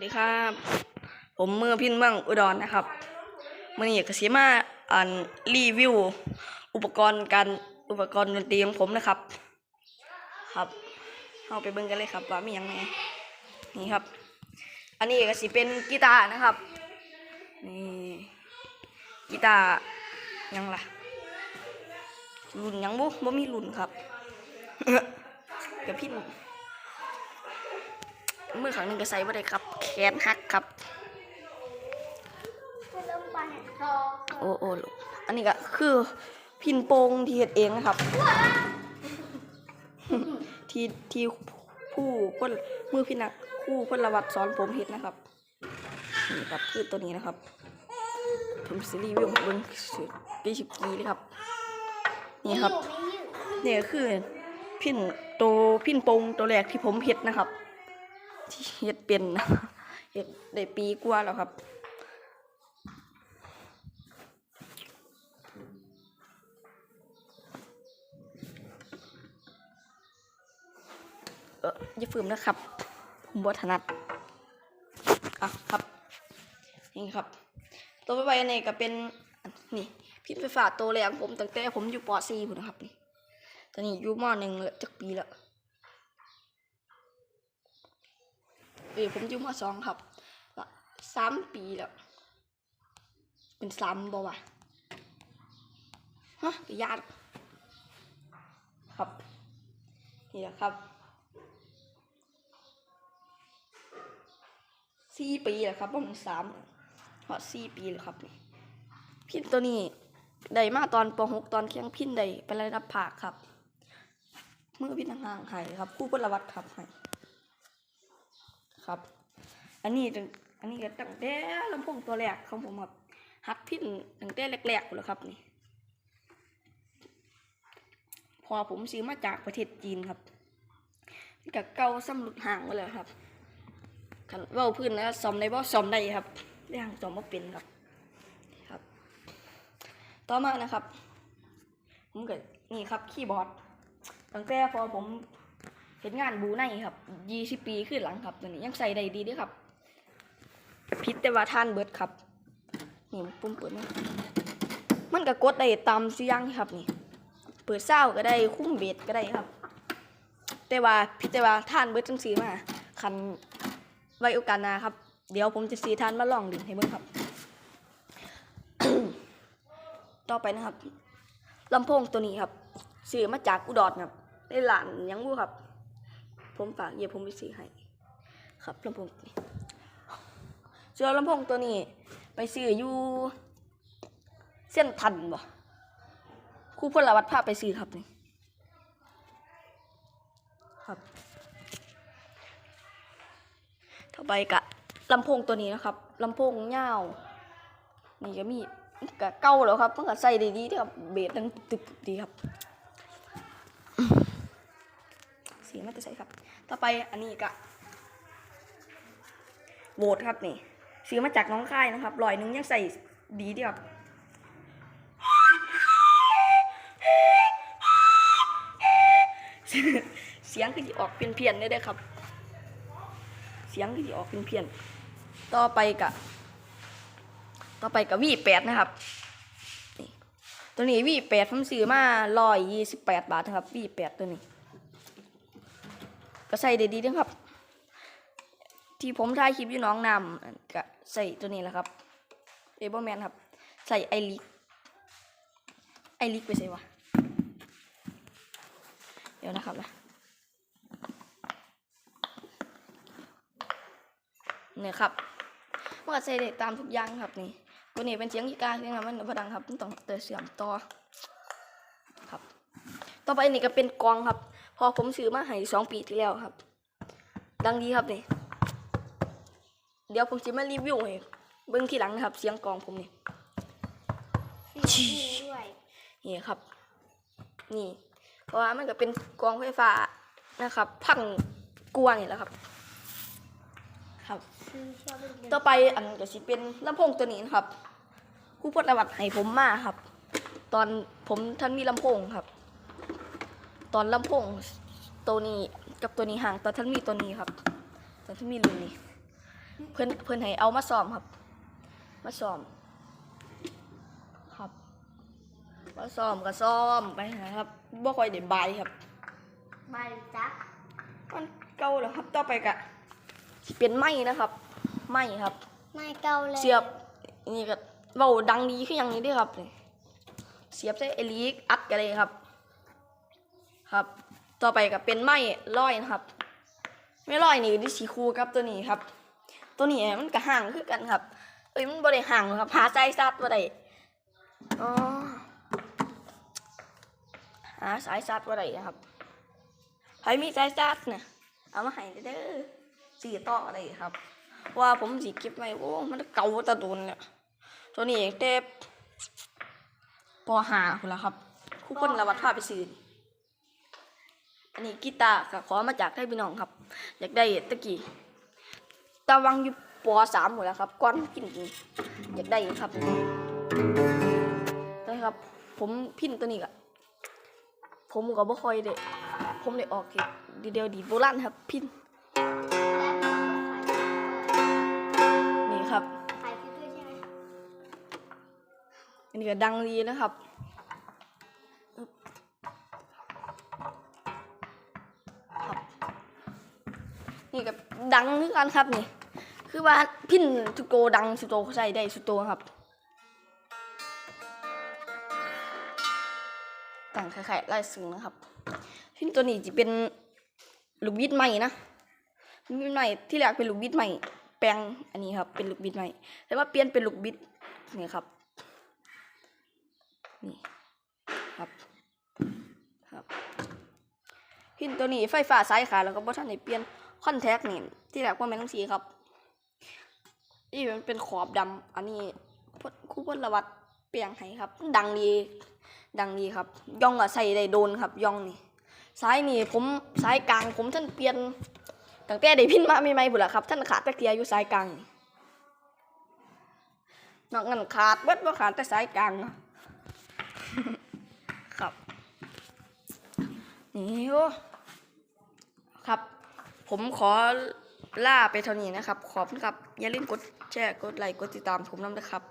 สดีครับ ผมมือพินเมืองอุดรนะครับมื่อนี้ก็สิมาอ่านรีวิว อุปกรณ์การอุปกรณ์ดนตรีของผมนะครับ ครับเอาไปเบิ่งกันเลยครับ ว่ามีหยังไงนี่ครับ อันนี้ก็สิเป็นกีตาร์นะครับนี่กีตาร์ยังล่ะรุ่นยังบุบ่มีรุ่นครับกับพิน มือข้างหนึงก็ใส่บ่ได้ครับ แขนหักครับ โอ้โอ้ลูกอันนี้ก็คือพินโปงที่เฮ็ดเองนะครับ ที่ที่ผู้คนมือพินักผู้พลวัตสอนผมเฮ็ดนะครับนี่ครับคือตัวนี้นะครับ ผมสิรีวิวให้เบิ่งสุดปีสิบกีเลยครับ นี่ครับนี่ก็คือพินโตวพินโปงตัวแรกที่ผมเฮ็ดนะครับ ที่เฮ็ดเป็นเฮ็ดได้ปีกว่าแล้วครับเอออย่าฝืมนะครับ ผมบวถนัดอะครับนี่ครับ ตัวไปไปอันนี้ก็เป็นนี่พิษไฟฟ้าตัวแรงผมตั้งแต่ผมอยู่ป .4 พุ่นนะครับนี่ตอนนี้อยู่ม .1 แล้วจักปีแล้ว ออผมอยู่ม .2 ครับสามปีแล้ว เป็นสามบ่วะฮะปญาติครับ นี่แหละครับสี่ปีแล้วครับผมสามเพราะสี่ปีแล้วครับนี่พินตัวนี้ได้มาตอนปหกตอนเคียงพินได้ไประดับภาคครับมือพินห่างๆให้ครับผู้พลวัตครับให้ ครับ อันนี้ตั้งอันนี้ก็ตั้งแต่ลำโพงตัวแรกของผมครับหัดพินตั้งแต่แรกๆเลยครับนี่ พอผมซื้อมาจากประเทศจีนครับกับเก่าซ้ำหลุดห่างไปเลยครับคันเว้าพื้นนะซ่อมได้บ่ซ่อมได้ครับเรื่องซ่อมบ่เป็นครับครับ ต่อมานะครับ ผมก็นี่ครับคีย์บอร์ดตั้งแต่พอผม เห็นงานบูไนครับยี่สิบปีขึ้นหลังครับตัวนี้ยังใส่ได้ดีด้วยครับพิษแต่ว่าท่านเบิดครับนี่ปุ่มเปิดมันมันก็กดได้ตามเสียังครับนี่ เปิดเศร้าก็ได้คุ้มเบสก็ได้ครับ แต่ว่าพิจารณาท่านเบิดจังสีมาคันไว้โอกาสหนาครับ เดี๋ยวผมจะซีท่านมาลองดื่มให้เบิ่งครับ ต่อไปนะครับลำโพงตัวนี้ครับซื้อมาจากอุดรครับในร้านยังบูครับ ผมฝากเยี่ยผมไปซื้อให้ครับลำโพงตัวนี้ส่วนลำโพงตัวนี้ ไปซื้ออยู่เส้นทันบ่ครู่พลวัตพาพไปซื้อครับนี่ครับต่อไปกะลำโพงตัวนี้นะครับลำโพงยาวนี่ก็มีกะเก่าแล้วครับมันก็ใส่ได้ดีเด้อครับเบสดังตึบดีครับเสียงมันจะใส่ครับ ต่อไปอันนี้กะโหวตครับนี่ซื้อมาจากน้องค่ายนะครับลอยหนึงยังใส่ดีดีครับเสียงก็จะออกเพี้ยนๆได้เด้ครับ เสียงก็จะออกเป็นเพียนต่อไปกะ ต่อไปกับวีแปดนะครับตัวนี้วีแปดผมซื้อมาร้อยยี่สิบแปดบาทนะครับวีแปดตัวนี้ ก็ใส่ได้ดีนะครับ ที่ผมถ่ายคลิปอยู่น้องนำก็ใส่ตัวนี้แหละครับเอเบอร์แมนครับ ใส่ไอริกไอริกไปใส่วะเดี๋ยวนะครับนะเนี่ยครับเมันก็ใส่ได้ตามทุกอย่างครับนี่ตัวนี้เป็นเสียงกีตาร์เสียงอะไรมันพดังครับต้องเตอเสียมต่อครับ ต่อไปนี่ก็เป็นกองครับ พอผมซื้อมาให้สองปีที่แล้วครับ ดังดีครับนี่เดี๋ยวผมจะมารีวิวให้เบิ้งทีหลังนะครับ เสียงกลองผมนี่ด้วยนี่ครับ นี่ เพราะว่ามันก็เป็นกลองไฟฟ้านะครับ พังกวางนี่แหละครับ ครับคือชอบเล่นต่อไปอันก็สิเป็นลำโพงตัวนี้นะครับครู่พจน์วัดให้ผมมาครับ ตอนผมท่านมีลำโพงครับ ตอนลำโพงตัวนี้กับตัวนี้ห่างตอนท่านมีตัวนี้ครับ ตอนท่านมีรุ่นนี้ เพิ่นเพิ่นให้เอามาซ้อมครับ มาซ้อม ครับมาซ้อมก็ซ้อมไปนะครับบ่ค่อยได้บายครับไม่จักมันเก่าแล้วครับต่อไปก็สิเป็นไม้นะครับไม้ครับไม่เก่าเลยเสียบนี่ก็เว้าดังดีคือหยังนี้เด้อครับนี่เสียบใส่เอลิกอัดกันเลยครับ ครับ ต่อไปก็เป็นไม้ร้อยนะครับ ไม่ร้อยนี่ดิสีคูครับตัวนี้ครับ ตัวนี้มันก็ห่างคือกันครับเอ้ยมันบ่ได้ห่างครับหาใจซัดบ่ได้อ๋อหาสายซัดบ่ได้ครับใครมีสายซัดเนี่ยเอามาให้เด้อสีต่ออะไรครับ ว่าผมสิเก็บไว้โอ้ มันเก่าตะโดนเนี่ยตัวนี้เต็บปหาคุณละครับ คู่คนละวัดพาไปซื้อ อันนี้กีตาร์ก็ขอมาจากให้พี่น้องครับ อยากได้ตะกี้ตาวังอยู่ปสามหมดแล้วครับก้อนกินจริงอยากได้ครับได้ครับ ผมพินตัวนี้ก็ผมก็บ่ค่อยได้ผมได้ออกเก็บดีเดียวดีโบราณครับ พินนี่ครับขายคือใช่ไหมอันนี้ก็ดังดีนะครับ นี่ก็ดังคือกันครับนี่ คือว่าพินสุโตดังสุโตใส่ได้สุโตครับต่างคล้ายๆลายสึงนะครับ พินตัวนี้จะเป็นลูกบิดใหม่นะลูกบิดใหม่ที่แรกเป็นลูกบิดใหม่แปลงอันนี้ครับ เป็นลูกบิดใหม่แต่ว่าเปลี่ยนเป็นลูกบิดนี่ครับนี่ครับครับพินตัวนี้ไฟฟ้าสายขาแล้วก็บ่ทันได้เปลี่ยน คอนแทคนี่ที่แรกว่าแม่นจังซี่ครับนี่มันเป็นขอบดำอันนี้คู่พลวัตเปียงให้ครับ ดังดี ดังดีครับ ย่องอะใส่ได้โดนครับย่องนี่ซ้ายนี่ผมซ้ายกลาง ผมท่านเปลี่ยนตั้งแต่ได้พินมาใหม่ๆพุ่นล่ะครับ ท่านขาดตะเกียอยู่ซ้ายกลางนอกนั้นขาดเบิดบ่าขาดแต่ซ้ายกลางนะครับนี่โอ้ครับ ผมขอล่าไปเท่านี้นะครับ ขอบคุณครับ อย่าลืมกดแชร์ กดไลค์ กดติดตามผมน้ำนะครับ